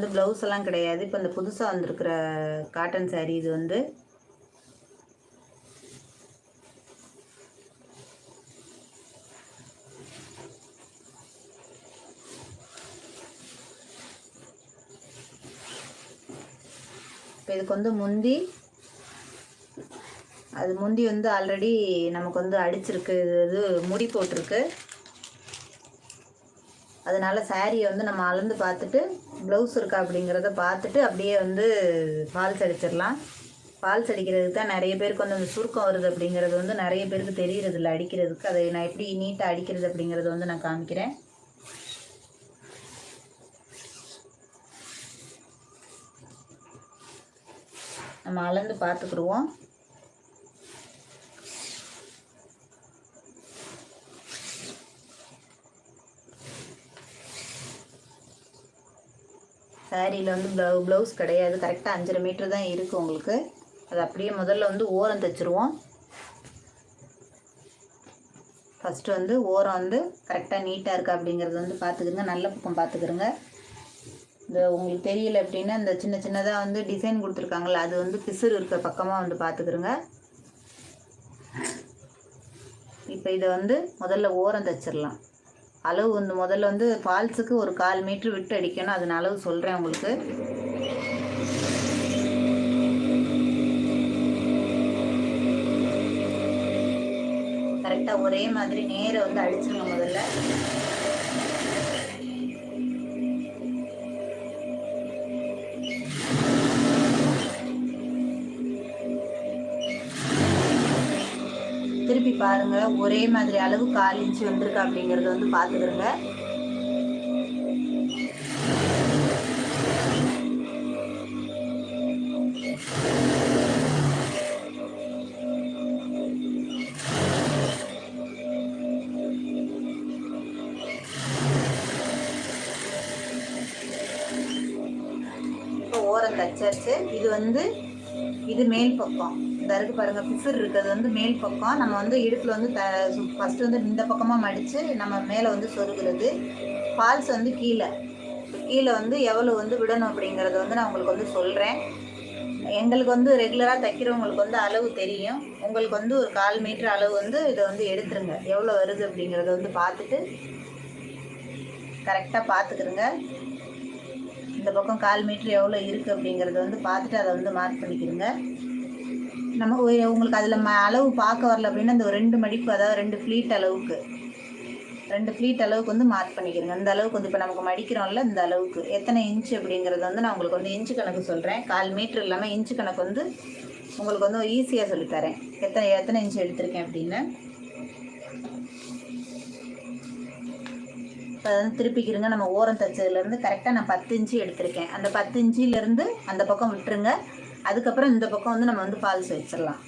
வந்து ப்ளவுஸ் எல்லாம் கிடையாது. இப்போ இந்த புதுசாக வந்திருக்கிற காட்டன் சாரீ இது வந்து இப்போ இதுக்கு வந்து முந்தி அது முந்தி வந்து ஆல்ரெடி நமக்கு வந்து அடிச்சிருக்கு. இது இது முடி போட்டிருக்கு. அதனால சாரியை வந்து நம்ம அளந்து பார்த்துட்டு ப்ளவுஸ் இருக்கா அப்படிங்கிறத பார்த்துட்டு அப்படியே வந்து ஃபால்ஸ் அடிச்சிடலாம் ஃபால்ஸ் அடிக்கிறதுக்கு தான் நிறைய பேருக்கு வந்து அந்த சுருக்கம் வருது அப்படிங்கிறது வந்து நிறைய பேருக்கு தெரிகிறது இல்லை அடிக்கிறதுக்கு. அதை நான் எப்படி நீட்டாக அடிக்கிறது அப்படிங்கிறத வந்து நான் காமிக்கிறேன். நம்ம அளந்து பார்த்துக்குருவோம் சாரியில் வந்து ப்ளவு ப்ளவுஸ் கிடையாது. கரெக்டாக அஞ்சரை மீட்டர் தான் இருக்குது உங்களுக்கு. அது அப்படியே முதல்ல வந்து ஓரம் தைச்சிருவோம். ஃபஸ்ட்டு வந்து ஓரம் வந்து கரெக்டாக நீட்டாக இருக்கா அப்படிங்கிறது வந்து பார்த்துக்குங்க நல்ல பக்கம் பார்த்துக்குருங்க இந்த உங்களுக்கு தெரியல அப்படின்னா இந்த சின்ன சின்னதாக வந்து டிசைன் கொடுத்துருக்காங்கல்ல அது வந்து பிசுறு இருக்க பக்கமாக வந்து பார்த்துக்குருங்க இப்போ இதை வந்து முதல்ல ஓரம் தைச்சிடலாம் அளவு வந்து முதல்ல வந்து ஃபால்ஸுக்கு ஒரு கால் மீட்ரு விட்டு அடிக்கணும். அதன் அளவு சொல்கிறேன் உங்களுக்கு. கரெக்டாக ஒரே மாதிரி நேர வந்து அடிச்சிருங்க முதல்ல. திருப்பி பாருங்க. ஒரே மாதிரி அளவு கால் இன்ச்சு வந்திருக்கு அப்படிங்கறத வந்து பாத்துக்கிறங்க இப்போ ஓரம் தச்சாச்சு இது வந்து இது மேல் பக்கம். இந்த இருக்கு பாருங்க பிசுறு இருக்கிறது வந்து மேல் பக்கம். நம்ம வந்து இடுப்பில் வந்து த ஃபஸ்ட்டு வந்து இந்த பக்கமாக மடித்து நம்ம மேலே வந்து சொருகிறது. ஃபால்ஸ் வந்து கீழே. கீழே வந்து எவ்வளோ வந்து விடணும் அப்படிங்கிறத வந்து நான் உங்களுக்கு வந்து சொல்கிறேன் எங்களுக்கு வந்து ரெகுலராக தைக்கிறவங்களுக்கு வந்து அளவு தெரியும். உங்களுக்கு வந்து ஒரு கால் மீட்டர் அளவு வந்து இதை வந்து எடுத்துருங்க. எவ்வளோ வருது அப்படிங்கிறத வந்து பார்த்துட்டு கரெக்டாக பார்த்துக்கிறங்க இந்த பக்கம் கால் மீட்ரு எவ்வளோ இருக்குது அப்படிங்கிறத வந்து பார்த்துட்டு அதை வந்து மார்க் பண்ணிக்கிறங்க நம்ம உங்களுக்கு அதில் ம அளவு பார்க்க வரல அப்படின்னா அந்த ரெண்டு மடிப்பு அதாவது ரெண்டு ஃப்ளீட் அளவுக்கு. ரெண்டு ஃப்ளீட் அளவுக்கு வந்து மார்க் பண்ணிக்கிறங்க இந்த அளவுக்கு வந்து இப்போ நமக்கு மடிக்கிறோம்ல இந்த அளவுக்கு. எத்தனை இன்ச்சு அப்படிங்கிறது வந்து நான் உங்களுக்கு வந்து இன்ச்சு கணக்கு சொல்கிறேன் கால் மீட்ரு இல்லாமல் இன்ச்சு கணக்கு வந்து உங்களுக்கு வந்து ஈஸியாக சொல்லித்தரேன் எத்தனை எத்தனை இன்ச்சு எடுத்திருக்கேன் அப்படின்னு. இப்போ வந்து திருப்பிக்கிறங்க நம்ம ஓரம் தைச்சதுலேருந்து கரெக்டாக நான் பத்து இன்ச்சு எடுத்திருக்கேன். அந்த பத்து இன்ச்சிலேருந்து அந்த பக்கம் விட்டுருங்க. அதுக்கப்புறம் இந்த பக்கம் வந்து நம்ம வந்து ஃபால்ஸ் வச்சிடலாம்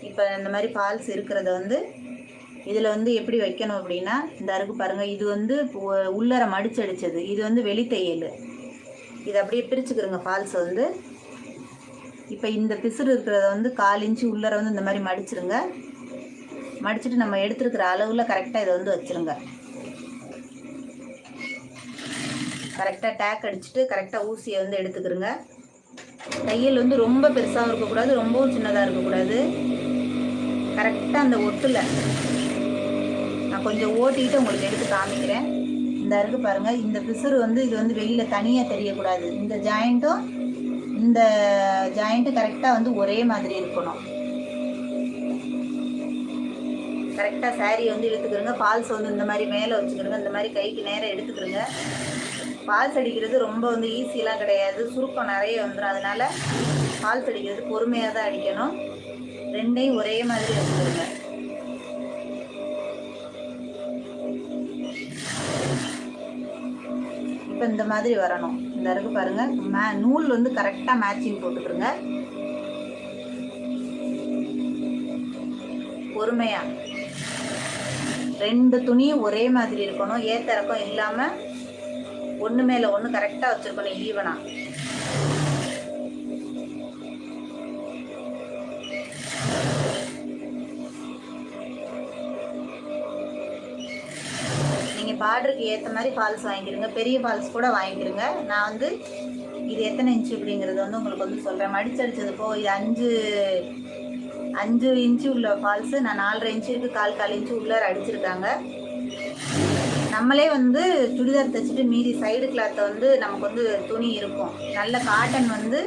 இப்போ இந்த மாதிரி ஃபால்ஸ் இருக்கிறத வந்து இதில் வந்து எப்படி வைக்கணும் அப்படின்னா இந்த அருக்கு பாருங்கள் இது வந்து உ- உள்ளர மடிச்சு அடிச்சது இது வந்து வெளித்தையல். இது அப்படியே பிரிச்சுக்கிறோங்க ஃபால்ஸை வந்து. இப்போ இந்த பிசுறு இருக்கிறத வந்து கால் இன்ச்சு உள்ளர வந்து இந்த மாதிரி மடிச்சிருங்க. மடிச்சுட்டு நம்ம எடுத்துருக்கிற அளவில் கரெக்டாக இதை வந்து வச்சுருங்க. கரெக்டாக டேக் அடிச்சுட்டு கரெக்டாக ஊசியை வந்து எடுத்துக்கிறோங்க தையல் வந்து ரொம்ப பெருசாகவும் இருக்கக்கூடாது ரொம்பவும் சின்னதாக இருக்கக்கூடாது. கரெக்டாக அந்த ஒட்டில் நான் கொஞ்சம் ஓட்டிக்கிட்டு உங்களுக்கு எடுத்து காமிக்கிறேன். இந்த இருக்கு பாருங்கள் இந்த பிசுறு வந்து இது வந்து வெளியில் தனியாக தெரியக்கூடாது. இந்த ஜாயிண்ட்டும் இந்த ஜாயிண்ட்டும் கரெக்டாக வந்து ஒரே மாதிரி இருக்கணும். கரெக்டாக saree வந்து இழுத்துக்கிறோங்க ஃபால்ஸ் வந்து இந்த மாதிரி மேலே வச்சுக்கிறோங்க இந்த மாதிரி கைக்கு நேராக எடுத்துக்கிறோங்க பால் அடிக்கிறது ரொம்ப வந்து ஈஸியெலாம் கிடையாது. சுருக்கம் நிறைய வந்துடும் அதனால பால் தடிக்கிறது பொறுமையாக தான் அடிக்கணும். ரெண்டையும் ஒரே மாதிரி வச்சுருங்க இப்போ இந்த மாதிரி வரணும். இந்த இருக்கு பாருங்க. மே நூல் வந்து கரெக்டாக மேட்சிங் போட்டுக்கிருங்க பொறுமையாக ரெண்டு துணியும் ஒரே மாதிரி இருக்கணும். ஏத்தரக்கம் இல்லாமல் ஒன்று மேலே ஒன்று கரெக்டாக வச்சுருக்கணும் ஈவனாக நீங்கள் பார்டருக்கு ஏற்ற மாதிரி ஃபால்ஸ் வாங்கிடுங்க பெரிய ஃபால்ஸ் கூட வாங்கிக்கிறங்க நான் வந்து இது எத்தனை இன்ச்சு அப்படிங்கிறது வந்து உங்களுக்கு வந்து சொல்கிறேன் மடிச்சடிச்சது போ இது அஞ்சு அஞ்சு இன்ச்சு உள்ள ஃபால்ஸு நான் நாலரை இன்ச்சு இருக்கு கால் கால் இன்ச்சு உள்ளார அடிச்சிருக்காங்க. நம்மளே வந்து சுடிதார் தைச்சிட்டு மீதி சைடு கிளாத்தை வந்து நமக்கு வந்து துணி இருக்கும். நல்ல காட்டன் வந்து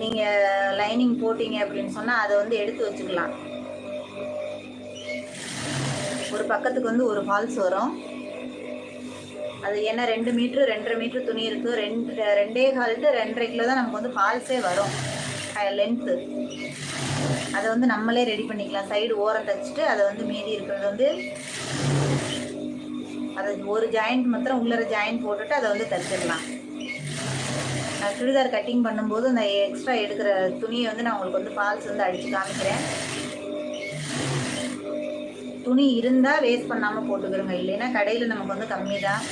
நீங்கள் லைனிங் போட்டீங்க அப்படின்னு சொன்னால் அதை வந்து எடுத்து வச்சுக்கலாம். ஒரு பக்கத்துக்கு வந்து ஒரு ஃபால்ஸ் வரும். அது ஏன்னா ரெண்டு மீட்ரு ரெண்டரை மீட்ரு துணி இருக்குது ரெண்டு ரெண்டே கால்ட்டு ரெண்டரை கிலோ தான் நமக்கு வந்து ஃபால்ஸே வரும். லென்த்து அதை வந்து நம்மளே ரெடி பண்ணிக்கலாம். சைடு ஓரம் தைச்சிட்டு அதை வந்து மீதி இருக்கிறது வந்து அதை ஒரு ஜாயிண்ட் மாத்திரம் உள்ளர ஜாயிண்ட் போட்டுட்டு அதை வந்து தைச்சிடலாம். நான் சுடிதார் கட்டிங் பண்ணும்போது அந்த எக்ஸ்ட்ரா எடுக்கிற துணியை வந்து நான் உங்களுக்கு வந்து ஃபால்ஸ் வந்து அடித்து காமிக்கிறேன். துணி இருந்தால் வேஸ்ட் பண்ணாமல் போட்டுக்கிறோங்க இல்லைன்னா கடையில் நமக்கு வந்து கம்மி தான்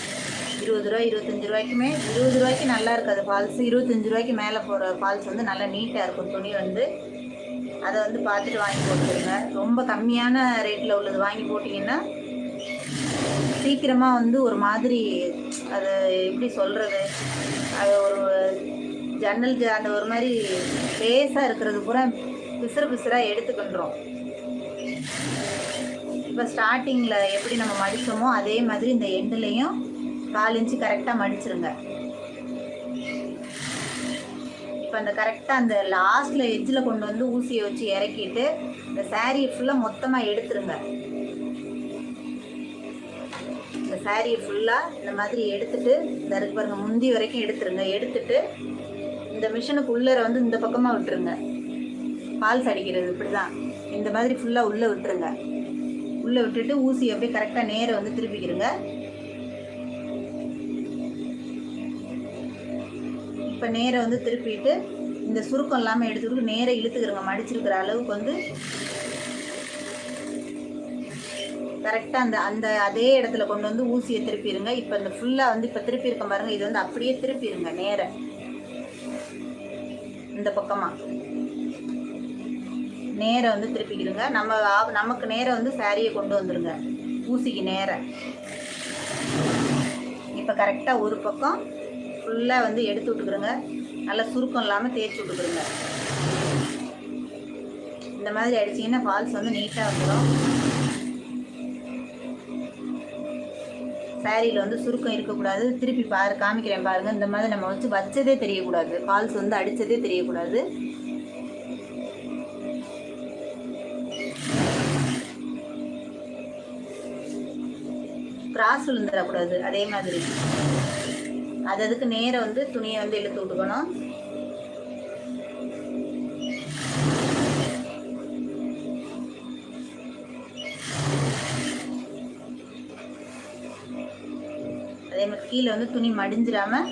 இருபது ரூபா இருபத்தஞ்சி ரூபாய்க்குமே இருபது ரூபாய்க்கு நல்லா இருக்காது ஃபால்ஸ் இருபத்தஞ்சி ரூபாய்க்கு மேலே போகிற ஃபால்ஸ் வந்து நல்லா நீட்டாக இருக்கும் துணி வந்து. அதை வந்து பார்த்துட்டு வாங்கி போட்டுக்கிறோங்க ரொம்ப கம்மியான ரேட்டில் உள்ளது. வாங்கி போட்டிங்கன்னா சீக்கிரமாக வந்து ஒரு மாதிரி அது எப்படி சொல்கிறது அது ஒரு ஜன்னல் அந்த ஒரு மாதிரி பேஸாக இருக்கிறது பூரா பிசுறு பிசுறாக எடுத்துக்கின்றோம் இப்போ ஸ்டார்டிங்கில் எப்படி நம்ம மடித்தோமோ அதே மாதிரி இந்த எண்டுலேயும் கால் இன்ச்சு கரெக்டாக மடிச்சிருங்க. இப்போ அந்த கரெக்டாக அந்த லாஸ்ட்டில் எஜ்ஜில் கொண்டு வந்து ஊசியை வச்சு இறக்கிட்டு இந்த சாரியை ஃபுல்லாக மொத்தமாக எடுத்துருங்க. சாரியை ஃபுல்லாக இந்த மாதிரி எடுத்துட்டு இந்த இருக்கு பாருங்க முந்தி வரைக்கும் எடுத்துருங்க. எடுத்துட்டு இந்த மிஷினுக்கு உள்ளர வந்து இந்த பக்கமாக விட்டுருங்க. ஃபால்ஸ் அடிக்கிறது இப்படி தான் இந்த மாதிரி ஃபுல்லாக உள்ளே விட்டுருங்க. உள்ளே விட்டுட்டு ஊசி அப்படியே கரெக்டாக நேரம் வந்து திருப்பிக்கிறங்க இப்போ நேரை வந்து திருப்பிட்டு இந்த சுருக்கம் இல்லாமல் எடுத்துக்கிட்டு நேராக இழுத்துக்கிறோங்க மடிச்சிருக்கிற அளவுக்கு வந்து கரெக்டாக அந்த அந்த அதே இடத்துல கொண்டு வந்து ஊசியை திருப்பிடுங்க இப்போ இந்த ஃபுல்லாக வந்து இப்போ திருப்பி இருக்க பாருங்க. இது வந்து அப்படியே திருப்பிடுங்க நேர. இந்த பக்கமாக நேரை வந்து திருப்பிக்கிடுங்க. நம்ம ஆ- நமக்கு நேரம் வந்து சாரியை கொண்டு வந்துடுங்க ஊசிக்கு நேர. இப்போ கரெக்டாக ஒரு பக்கம் ஃபுல்லாக வந்து எடுத்து விட்டுக்கிறோங்க நல்லா சுருக்கம் இல்லாமல் தேய்ச்சி விட்டுக்கிறோங்க இந்த மாதிரி அடிச்சிங்கன்னா ஃபால்ஸ் வந்து நீட்டாக வந்துடும் சாரியில் வந்து சுருக்கம் இருக்கக்கூடாது. திருப்பி பாரு காமிக்கிறேன் பாருங்கள் இந்த மாதிரி நம்ம வச்சு வச்சதே தெரியக்கூடாது. ஃபால்ஸ் வந்து அடித்ததே தெரியக்கூடாது. கிராஸ் விழுந்துடக்கூடாது அதே மாதிரி. அது அதுக்கு நேரம் வந்து துணியை வந்து இழுத்து விட்டுக்கணும். கீழே வந்து துணி மடிஞ்சிடாமல்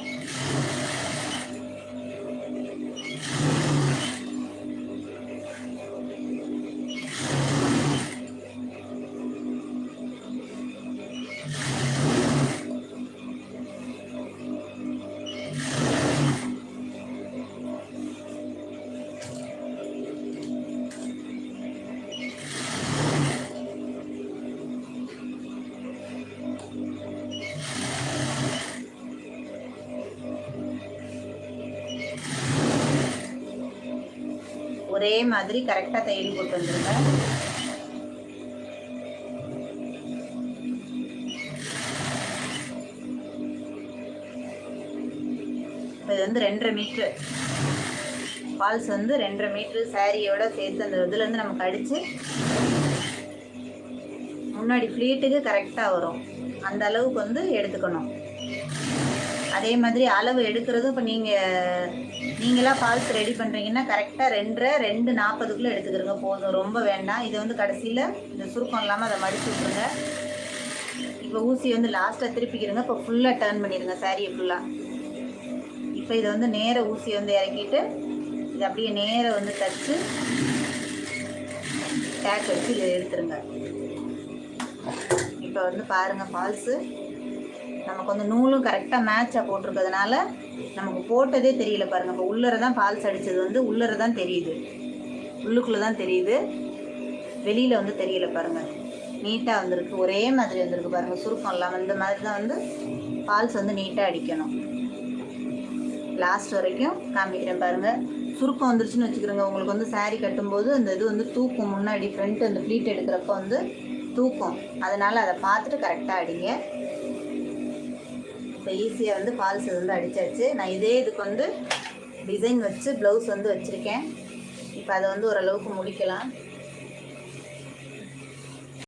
ஒரே மாதிரி கரெக்டாக தையல் போட்டு வந்துருங்க. இது வந்து ரெண்டரை மீட்ரு ஃபால்ஸ் வந்து ரெண்டரை மீட்ரு சாரியோட சேர்த்து அந்த இதுலேருந்து நமக்கு அடித்து முன்னாடி ஃப்ளீட்டுக்கு கரெக்டாக வரும். அந்த அளவுக்கு வந்து எடுத்துக்கணும். அதே மாதிரி அளவு எடுக்கிறதும் இப்போ நீங்கள் நீங்களாக ஃபால்ஸ் ரெடி பண்ணுறீங்கன்னா கரெக்டாக ரெண்டரை ரெண்டு நாற்பதுக்குள்ளே எடுத்துக்கிறங்க. போதும். ரொம்ப வேண்டாம். இதை வந்து கடைசியில் இந்த சுருக்கம் இல்லாமல் அதை மடிச்சு விட்ருங்க இப்போ ஊசி வந்து லாஸ்ட்டாக திருப்பிக்கிறங்க. இப்போ ஃபுல்லாக டர்ன் பண்ணிடுங்க. சாரியை ஃபுல்லாக இப்போ இதை வந்து நேர ஊசியை வந்து இறக்கிட்டு இது அப்படியே நேர வந்து தச்சு டேக் வச்சு இதை எடுத்துருங்க. இப்போ வந்து பாருங்கள் ஃபால்ஸு நமக்கு வந்து நூலும் கரெக்டாக மேட்சாக போட்டிருக்கிறதுனால நமக்கு போட்டதே தெரியல பாருங்கள் இப்போ உள்ளர தான் ஃபால்ஸ் அடித்தது வந்து உள்ளர தான் தெரியுது. உள்ளுக்குள்ளே தான் தெரியுது. வெளியில் வந்து தெரியல பாருங்கள் நீட்டாக வந்திருக்கு. ஒரே மாதிரி வந்திருக்கு பாருங்கள் சுருக்கம் இல்லாமல் இந்த மாதிரி தான் வந்து ஃபால்ஸ் வந்து நீட்டாக அடிக்கணும். லாஸ்ட் வரைக்கும் காமிக்கிறேன் பாருங்கள் சுருக்கம் வந்துருச்சுன்னு வச்சுக்கிறோங்க. உங்களுக்கு வந்து சாரீ கட்டும்போது அந்த இது வந்து தூக்கும். முன்னாடி ஃப்ரண்ட் அந்த ப்ளீட் எடுக்கிறப்ப வந்து தூக்கும். அதனால் அதை பார்த்துட்டு கரெக்டாக அடிங்க. இப்போ ஈஸியாக வந்து ஃபால்ஸ் வந்து அடித்தாச்சு நான் இதே இதுக்கு வந்து டிசைன் வச்சு ப்ளவுஸ் வந்து வச்சுருக்கேன். இப்போ அதை வந்து ஓரளவுக்கு முடிக்கலாம்.